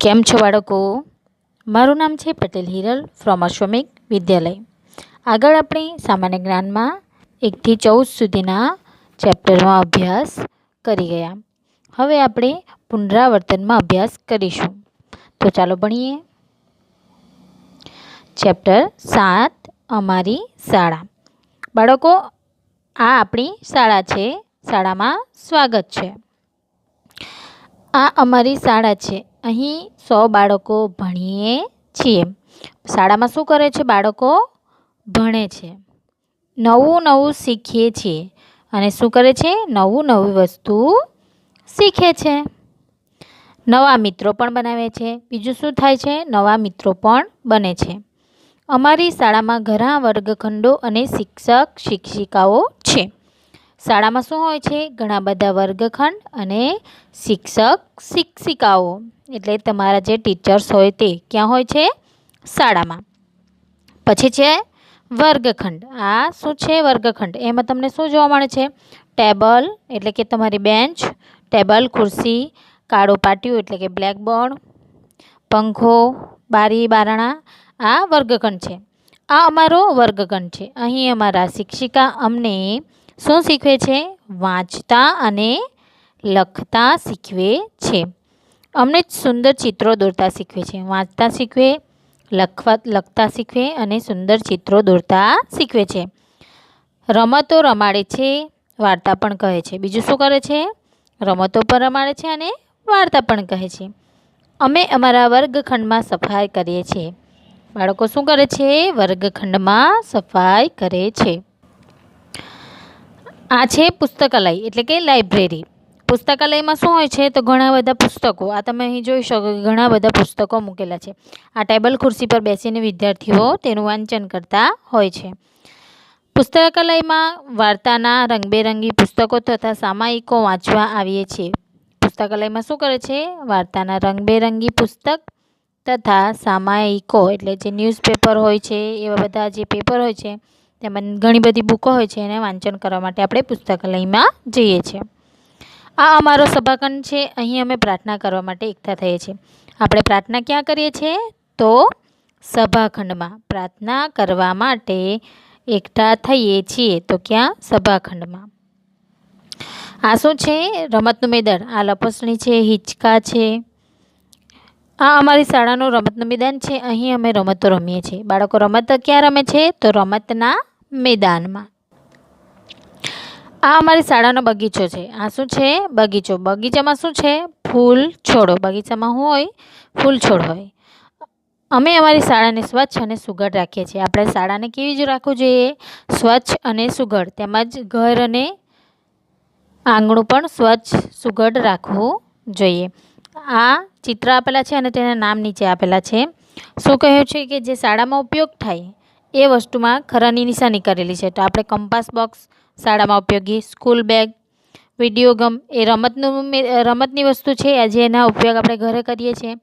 કેમ છો બાળકો? મારું નામ છે પટેલ હિરલ ફ્રોમ અશ્વમિક વિદ્યાલય. આગળ આપણે સામાન્ય જ્ઞાનમાં એકથી ચૌદ સુધીના ચેપ્ટરમાં અભ્યાસ કરી ગયા. હવે આપણે પુનરાવર્તનમાં અભ્યાસ કરીશું. તો ચાલો ભણીએ. ચેપ્ટર સાત, અમારી શાળા. બાળકો, આ આપણી શાળા છે. શાળામાં સ્વાગત છે. આ અમારી શાળા છે. અહીં સો બાળકો ભણીએ છીએ. શાળામાં શું કરે છે? બાળકો ભણે છે. નવું નવું શીખીએ છીએ અને શું કરે છે? નવું નવી વસ્તુ શીખે છે. નવા મિત્રો પણ બનાવે છે. બીજું શું થાય છે? નવા મિત્રો પણ બને છે. અમારી શાળામાં ઘણા વર્ગખંડો અને શિક્ષક, શિક્ષિકાઓ છે. શાળામાં શું હોય છે? ઘણા બધા વર્ગખંડ અને શિક્ષક, શિક્ષિકાઓ. એટલે તમારા જે ટીચર્સ હોય તે ક્યાં હોય છે? શાળામાં. પછી છે વર્ગખંડ. આ શું છે વર્ગખંડ? એમાં તમને શું જોવા મળે છે? ટેબલ, એટલે કે તમારી બેન્ચ, ટેબલ, ખુરશી, કાળું પાટિયું, એટલે કે બ્લેકબોર્ડ પંખો, બારી, બારણા. આ વર્ગખંડ છે. આ અમારો વર્ગખંડ છે. અહીં અમારા શિક્ષિકા અમને શું શીખવે છે? વાંચતા અને લખતા શીખવે છે. અમને સુંદર ચિત્રો દોરતા શીખવે છે. વાંચતા શીખવે, લખવા, લખતા શીખવે અને સુંદર ચિત્રો દોરતા શીખવે છે. રમતો રમાડે છે, વાર્તા પણ કહે છે. બીજું શું કરે છે? રમતો પણ રમાડે છે અને વાર્તા પણ કહે છે. અમે અમારા વર્ગખંડમાં સફાઈ કરીએ છીએ. બાળકો શું કરે છે? વર્ગખંડમાં સફાઈ કરે છે. આ છે પુસ્તકાલય, એટલે કે લાઇબ્રેરી પુસ્તકાલયમાં શું હોય છે, તો ઘણા બધા પુસ્તકો, આ તમે અહીં જોઈ શકો ઘણા બધા પુસ્તકો મૂકેલા છે. આ ટેબલ ખુરશી પર બેસીને વિદ્યાર્થીઓ તેનું વાંચન કરતા હોય છે. પુસ્તકાલયમાં વાર્તાના રંગબેરંગી પુસ્તકો તથા સામાયિકો વાંચવા આવીએ છીએ. પુસ્તકાલયમાં શું કરે છે? વાર્તાના રંગબેરંગી પુસ્તક તથા સામાયિકો, એટલે જે ન્યૂઝપેપર હોય છે, એવા બધા જે પેપર હોય છે તેમાં ઘણી બધી બુકો હોય છે એને વાંચન કરવા માટે આપણે પુસ્તકાલયમાં જઈએ છીએ. આ અમારો સભાખંડ છે. અહીં અમે પ્રાર્થના કરવા માટે એકઠા થઈએ છીએ. આપણે પ્રાર્થના ક્યાં કરીએ છીએ? તો સભાખંડમાં પ્રાર્થના કરવા માટે એકઠા થઈએ છીએ. તો ક્યાં? સભાખંડમાં. આ શું છે? રમતનું મેદાન. આ લપસણી છે, હિંચકા છે. આ અમારી શાળાનું રમતનું મેદાન છે. અહીં અમે રમતો રમીએ છીએ. બાળકો રમત ક્યાં રમે છે? તો રમતના મેદાનમાં. આ અમારી શાળાનો બગીચો છે. આ શું છે? બગીચો. બગીચામાં શું છે? ફૂલ છોડો. બગીચામાં હોય, ફૂલ છોડ હોય. અમે અમારી શાળાને સ્વચ્છ અને સુઘડ રાખીએ છીએ. આપણે શાળાને કેવી જ રાખવું જોઈએ? સ્વચ્છ અને સુઘડ. તેમજ ઘર અને આંગણું પણ સ્વચ્છ, સુઘડ રાખવું જોઈએ. આ ચિત્ર આપેલા છે અને તેના નામ નીચે આપેલા છે. શું કહ્યું છે કે જે શાળામાં ઉપયોગ થાય, એ વસ્તુમાં ખરાની નિશાની કરેલી છે. તો આપણે કંપાસ બોક્સ શાળામાં ઉપયોગી, સ્કૂલ બેગ, વીડિયો ગમ, એ રમતનું રમતની વસ્તુ છે. જેના ઉપયોગ આપણે ઘરે કરીએ છીએ.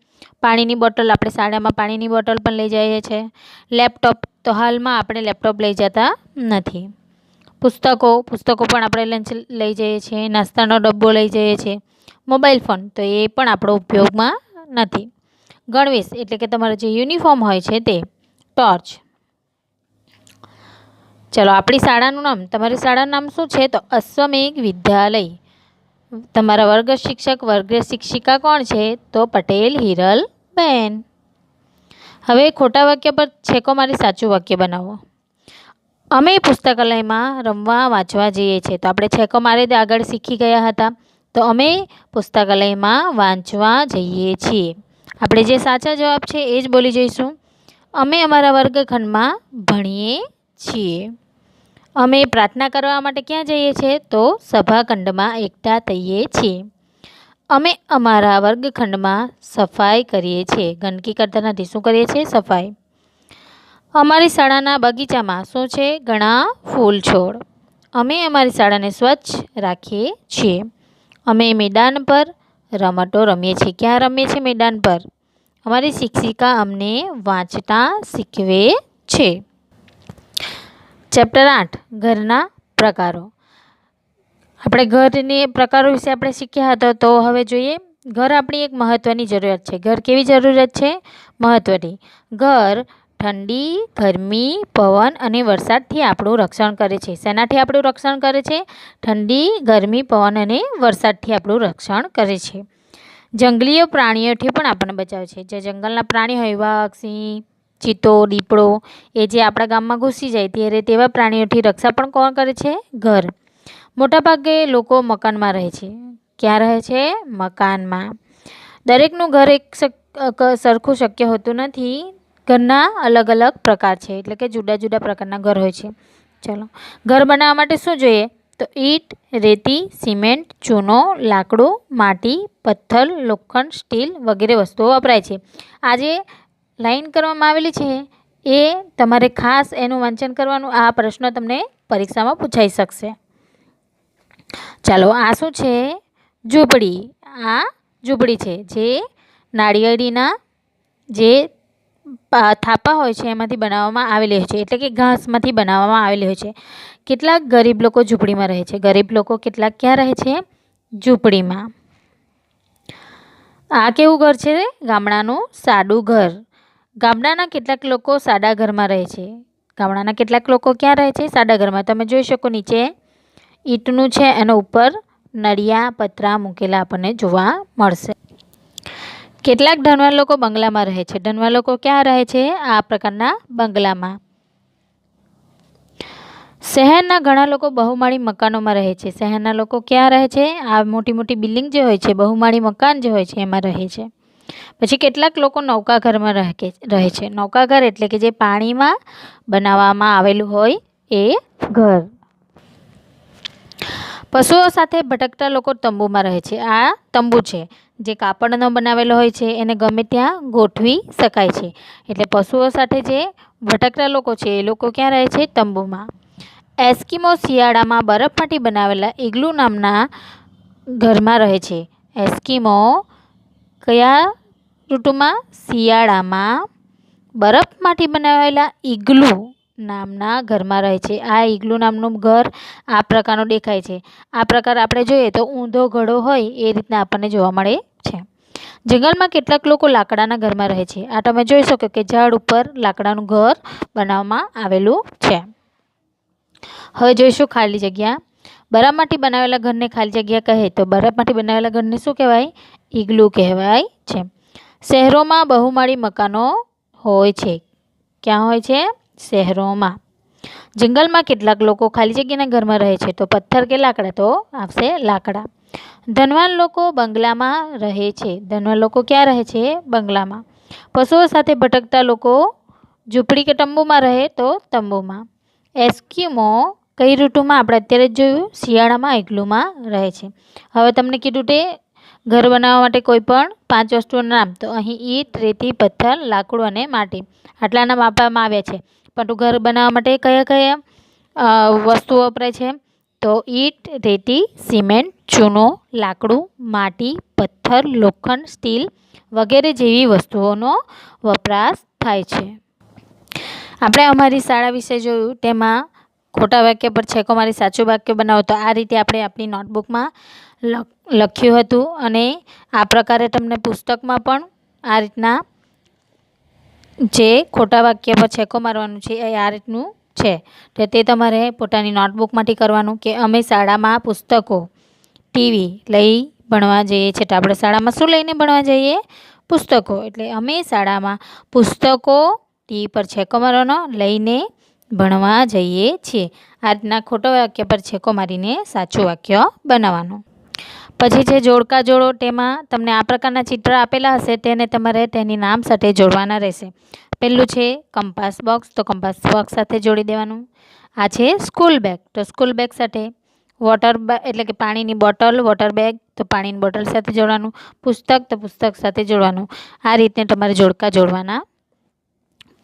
પાણીની બોટલ, આપણે શાળામાં પાણીની બોટલ પણ લઈ જઈએ છીએ. લેપટોપ, તો હાલમાં આપણે લેપટોપ લઈ જતા નથી. પુસ્તકો પુસ્તકો પણ આપણે લંચ લઈ જઈએ છીએ, નાસ્તાનો ડબ્બો લઈ જઈએ છીએ મોબાઈલ ફોન તો એ પણ આપણો ઉપયોગમાં નથી. ગણવેશ એટલે કે તમારો જે યુનિફોર્મ હોય છે તે ટોર્ચ ચલો, આપણી શાળાનું નામ, તમારી શાળાનું નામ શું છે? તો અશ્વમેઘ વિદ્યાલય. તમારા વર્ગ શિક્ષક, વર્ગ શિક્ષિકા કોણ છે? તો પટેલ હિરલ બેન હવે ખોટા વાક્ય પર છેકો મારી સાચું વાક્ય બનાવો. અમે પુસ્તકાલયમાં રમવા વાંચવા જઈએ છીએ. તો આપણે છેકો મારે આગળ શીખી ગયા હતા. તો અમે પુસ્તકાલયમાં વાંચવા જઈએ છીએ. આપણે જે સાચા જવાબ છે એ જ બોલી જઈશું. અમે અમારા વર્ગખંડમાં ભણીએ છીએ. અમે પ્રાર્થના કરવા માટે ક્યાં જઈએ છીએ? તો સભાખંડમાં એકઠા થઈએ છીએ. અમે અમારા વર્ગખંડમાં સફાઈ કરીએ છીએ. ગંદકી કરતા નથી. શું કરીએ છીએ? સફાઈ. અમારી શાળાના બગીચામાં શું છે? ઘણા ફૂલ છોડ. અમે અમારી શાળાને સ્વચ્છ રાખીએ છીએ. અમે મેદાન પર રમતો રમીએ છીએ. ક્યાં રમીએ છીએ? મેદાન પર. અમારી શિક્ષિકા અમને વાંચતા શીખવે છે. ચેપ્ટર આઠ, ઘરના પ્રકારો. આપણે ઘરની પ્રકારો વિશે આપણે શીખ્યા હતા તો હવે જોઈએ. ઘર આપણી એક મહત્ત્વની જરૂરિયાત છે. ઘર કેવી જરૂરિયાત છે? મહત્ત્વની ઘર ઠંડી, ગરમી, પવન અને વરસાદથી આપણું રક્ષણ કરે છે. શેનાથી આપણું રક્ષણ કરે છે? ઠંડી, ગરમી, પવન અને વરસાદથી આપણું રક્ષણ કરે છે. જંગલીય પ્રાણીઓથી પણ આપણને બચાવે છે. જે જંગલના પ્રાણી હોય, વાઘ, સિંહ, ચિત્તો, દીપડો, એ જે આપણા ગામમાં ઘૂસી જાય ત્યારે તેવા પ્રાણીઓથી રક્ષા પણ કોણ કરે છે? ઘર. મોટાભાગે લોકો મકાનમાં રહે છે. ક્યાં રહે છે? મકાનમાં. દરેકનું ઘર એક સરખું શક્ય હોતું નથી. ઘરના અલગ અલગ પ્રકાર છે. એટલે કે જુદા જુદા પ્રકારના ઘર હોય છે. ચલો. ઘર બનાવવા માટે શું જોઈએ? તો ઈંટ, રેતી, સિમેન્ટ, ચૂનો, લાકડું, માટી, પથ્થર, લોખંડ, સ્ટીલ વગેરે વસ્તુઓ વપરાય છે. આજે લાઈન કરવામાં આવેલી છે. એ તમારે ખાસ એનું વાંચન કરવાનું. આ પ્રશ્ન તમને પરીક્ષામાં પૂછાઈ શકશે. ચાલો, આ શું છે? ઝૂંપડી. આ ઝૂંપડી છે. જે નાળિયેરીના જે થાપા હોય છે એમાંથી બનાવવામાં આવેલી હોય છે. એટલે કે ઘાસમાંથી બનાવવામાં આવેલી હોય છે. કેટલાક ગરીબ લોકો ઝૂંપડીમાં રહે છે? ગરીબ લોકો કેટલાક ક્યાં રહે છે? ઝૂંપડીમાં. આ કેવું ઘર છે? ગામડાનું સાદું ઘર. ગામડાના કેટલાક લોકો સાડા ઘરમાં રહે છે. ગામડાના કેટલાક લોકો ક્યાં રહે છે? સાડા ઘરમાં. તમે જોઈ શકો નીચે ઈંટનું છે, એના ઉપર નળિયા, પતરા મૂકેલા આપણને જોવા મળશે. કેટલાક ધનવાન લોકો બંગલામાં રહે છે. ધનવાન લોકો ક્યાં રહે છે? આ પ્રકારના બંગલામાં. શહેરના ઘણા લોકો બહુમાળી મકાનોમાં રહે છે. શહેરના લોકો ક્યાં રહે છે? આ મોટી મોટી બિલ્ડિંગ જે હોય છે, બહુમાળી મકાન જે હોય છે, એમાં રહે છે. પછી કેટલાક લોકો નૌકાઘરમાં રહે છે. નૌકાઘર એટલે કે જે પાણીમાં બનાવવામાં આવેલું હોય એ ઘર. પશુઓ સાથે ભટકતા લોકો તંબુમાં રહે છે. આ તંબુ છે. જે કાપડનો બનાવેલો હોય છે, એને ગમે ત્યાં ગોઠવી શકાય છે. એટલે પશુઓ સાથે જે ભટકતા લોકો છે, એ લોકો ક્યાં રહે છે? તંબુમાં. એસ્કિમો શિયાળામાં બરફમાંથી બનાવેલા ઇગ્લુ નામના ઘરમાં રહે છે. એસ્કિમો કયા ઋતુમાં? શિયાળામાં બરફમાંથી બનાવેલા ઇગ્લુ નામના ઘરમાં રહે છે. આ ઈગલું નામનું ઘર આ પ્રકારનું દેખાય છે. આ પ્રકાર આપણે જોઈએ તો ઊંધો ઘડો હોય એ રીતના આપણને જોવા મળે છે. જંગલમાં કેટલાક લોકો લાકડાના ઘરમાં રહે છે. આ તમે જોઈ શકો કે ઝાડ ઉપર લાકડાનું ઘર બનાવવામાં આવેલું છે. હવે જોઈશું ખાલી જગ્યા. બરફમાંથી બનાવેલા ઘરને ખાલી જગ્યા કહે તો બરફમાંથી બનાવેલા ઘરને શું કહેવાય? ઈગલું કહેવાય છે. શહેરોમાં બહુમાળી મકાનો હોય છે. ક્યાં હોય છે? શહેરોમાં. જંગલમાં કેટલાક લોકો ખાલી જગ્યાના ઘરમાં રહે છે, તો પથ્થર કે લાકડા? તો આવશે લાકડા. ધનવાન લોકો બંગલામાં રહે છે. ધનવાન લોકો ક્યાં રહે છે? બંગલામાં. પશુઓ સાથે ભટકતા લોકો ઝૂંપડી કે તંબુમાં રહે તો તંબુમાં. એસ્કિમો કઈ ઋતુમાં? આપણે અત્યારે જ જોયું, શિયાળામાં, એકલુમાં રહે છે. હવે તમને કીધું તે ઘર બનાવવા માટે કોઈ પણ પાંચ વસ્તુઓનું નામ. તો અહીં ઈટ, રેતી, પથ્થર, લાકડું અને માટી. આટલા નામ આપવામાં આવ્યા છે. પરંતુ ઘર બનાવવા માટે કયા કયા વસ્તુઓ વપરાય છે? તો ઈંટ, રેતી, સિમેન્ટ, ચૂનો, લાકડું, માટી, પથ્થર, લોખંડ, સ્ટીલ વગેરે જેવી વસ્તુઓનો વપરાશ થાય છે. આપણે અમારી શાળા વિશે જોયું, તેમાં ખોટા વાક્ય પર છેકો મારી સાચું વાક્ય બનાવો તો આ રીતે આપણે આપણી નોટબુકમાં લખ્યું હતું અને આ પ્રકારે તમને પુસ્તકમાં પણ આ રીતના જે ખોટા વાક્ય પર છેકો મારવાનું છે, એ આ રીતનું છે. તો તે તમારે પોતાની નોટબુકમાંથી કરવાનું કે અમે શાળામાં પુસ્તકો, ટીવી લઈ ભણવા જઈએ છીએ. તો આપણે શાળામાં શું લઈને ભણવા જઈએ? પુસ્તકો. એટલે અમે શાળામાં પુસ્તકો, ટીવી પર છેકો મારવાનો, લઈને ભણવા જઈએ છીએ. આ રીતના ખોટો વાક્ય પર છેકો મારીને સાચું વાક્ય બનાવવાનું. પછી છે જોડકા જોડો તેમાં તમને આ પ્રકારના ચિત્ર આપેલા હશે, તેને તમારે તેની નામ સાથે જોડવાના રહેશે. પહેલું છે કંપાસ બોક્સ, તો કંપાસ બોક્સ સાથે જોડી દેવાનું. આ છે સ્કૂલ બેગ, તો સ્કૂલ બેગ સાથે વોટર એટલે કે પાણીની બોટલ, વોટર બેગ, તો પાણીની બોટલ સાથે જોડવાનું. પુસ્તક, તો પુસ્તક સાથે જોડવાનું. આ રીતે તમારે જોડકા જોડવાના.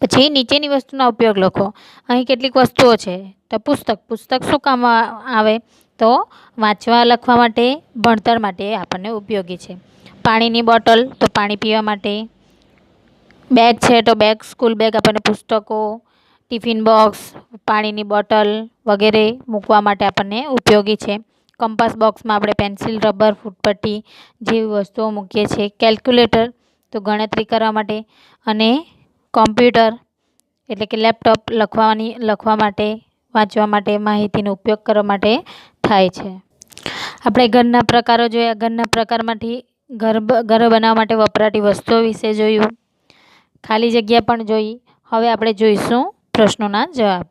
પછી નીચેની વસ્તુના ઉપયોગ લખો. અહીં કેટલીક વસ્તુઓ છે. તો પુસ્તક પુસ્તક શું કામ આવે? તો વાંચવા, લખવા માટે, ભણતર માટે આપણને ઉપયોગી છે. પાણીની બોટલ તો પાણી પીવા માટે, બેગ છે તો બેગ, સ્કૂલ બેગ આપણને પુસ્તકો, ટિફિન બોક્સ, પાણીની બોટલ વગેરે મૂકવા માટે આપણને ઉપયોગી છે. કંપાસ બોક્સમાં આપણે પેન્સિલ, રબર, ફૂટપટ્ટી જેવી વસ્તુઓ મૂકીએ છીએ. કેલ્ક્યુલેટર તો ગણતરી કરવા માટે અને કોમ્પ્યુટર એટલે કે લેપટોપ લખવાની, લખવા માટે, વાંચવા માટે માહિતીનો ઉપયોગ કરવા માટે થાય છે. આપણે ઘરના પ્રકારો જોયા. ઘરના પ્રકારમાંથી ઘર ઘર બનાવવા માટે વપરાતી વસ્તુઓ વિશે જોયું. ખાલી જગ્યા પણ જોઈ. હવે આપણે જોઈશું પ્રશ્નોના જવાબ.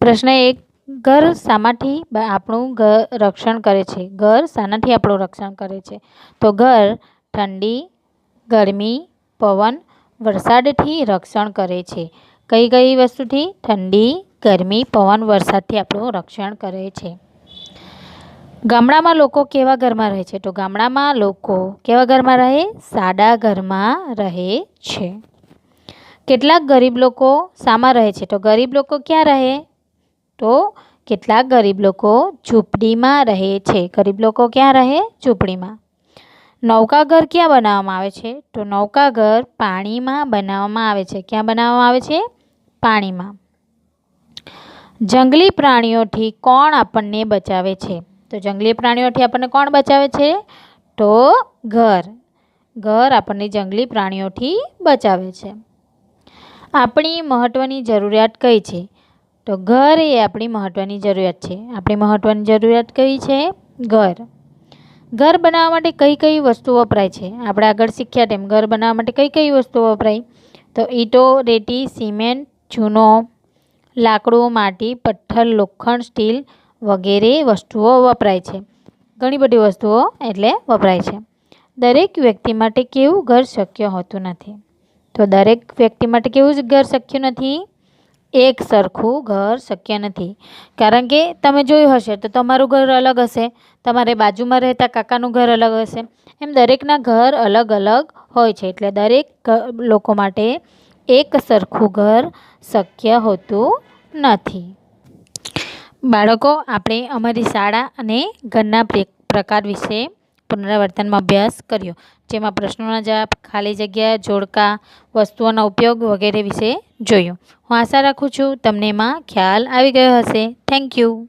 પ્રશ્ન એક, ઘર શામાંથી આપણું ઘર રક્ષણ કરે છે. ઘર શાનાથી આપણું રક્ષણ કરે છે. તો ઘર ઠંડી, ગરમી, પવન, વરસાદથી રક્ષણ કરે છે. કઈ કઈ વસ્તુથી? ઠંડી ગરમી, પવન, વરસાદથી આપણું રક્ષણ કરે છે. ગામડામાં લોકો કેવા ઘરમાં રહે છે? તો ગામડામાં લોકો કેવા ઘરમાં રહે? સાડા ઘરમાં રહે છે. કેટલાક ગરીબ લોકો શામાં રહે છે. તો ગરીબ લોકો ક્યાં રહે? તો કેટલાક ગરીબ લોકો ઝૂંપડીમાં રહે છે. ગરીબ લોકો ક્યાં રહે? ઝૂંપડીમાં. નૌકા ઘર ક્યાં બનાવવામાં આવે છે? તો નૌકા ઘર પાણીમાં બનાવવામાં આવે છે. ક્યાં બનાવવામાં આવે છે? પાણીમાં. જંગલી પ્રાણીઓથી કોણ આપણને બચાવે છે? તો જંગલી પ્રાણીઓથી આપણને કોણ બચાવે છે? તો ઘર. ઘર આપણને જંગલી પ્રાણીઓથી બચાવે છે. આપણી મહત્ત્વની જરૂરિયાત કઈ છે? તો ઘર એ આપણી મહત્ત્વની જરૂરિયાત છે. આપણી મહત્ત્વની જરૂરિયાત કઈ છે? ઘર. ઘર બનાવવા માટે કઈ કઈ વસ્તુ વપરાય છે? આપણે આગળ શીખ્યા તેમ, ઘર બનાવવા માટે કઈ કઈ વસ્તુઓ વપરાય? તો ઈંટો, રેતી, સિમેન્ટ, ચૂનો લાકડું, માટી, પથ્થર, લોખંડ, સ્ટીલ વગેરે વસ્તુઓ વપરાય છે. ઘણી બધી વસ્તુઓ એટલે વપરાય છે. દરેક વ્યક્તિ માટે કેવું ઘર શક્ય હોતું નથી? તો દરેક વ્યક્તિ માટે કેવું જ ઘર શક્ય નથી? એક સરખું ઘર શક્ય નથી. કારણ કે તમે જોયું હશે તો તમારું ઘર અલગ હશે. તમારે બાજુમાં રહેતા કાકાનું ઘર અલગ હશે. એમ દરેકના ઘર અલગ અલગ હોય છે. એટલે દરેક લોકો માટે એક સરખું ઘર શક્ય હોતું નથી. બાળકો, આપણે અમારી શાળા અને ઘરના પ્રે- પ્રકાર વિશે પુનરાવર્તનમાં અભ્યાસ કર્યો, જેમાં પ્રશ્નોના જવાબ, ખાલી જગ્યા, જોડકા, વસ્તુઓના ઉપયોગ વગેરે વિશે જોયું. હું આશા રાખું છું તમને એમાં ખ્યાલ આવી ગયો હશે. Thank you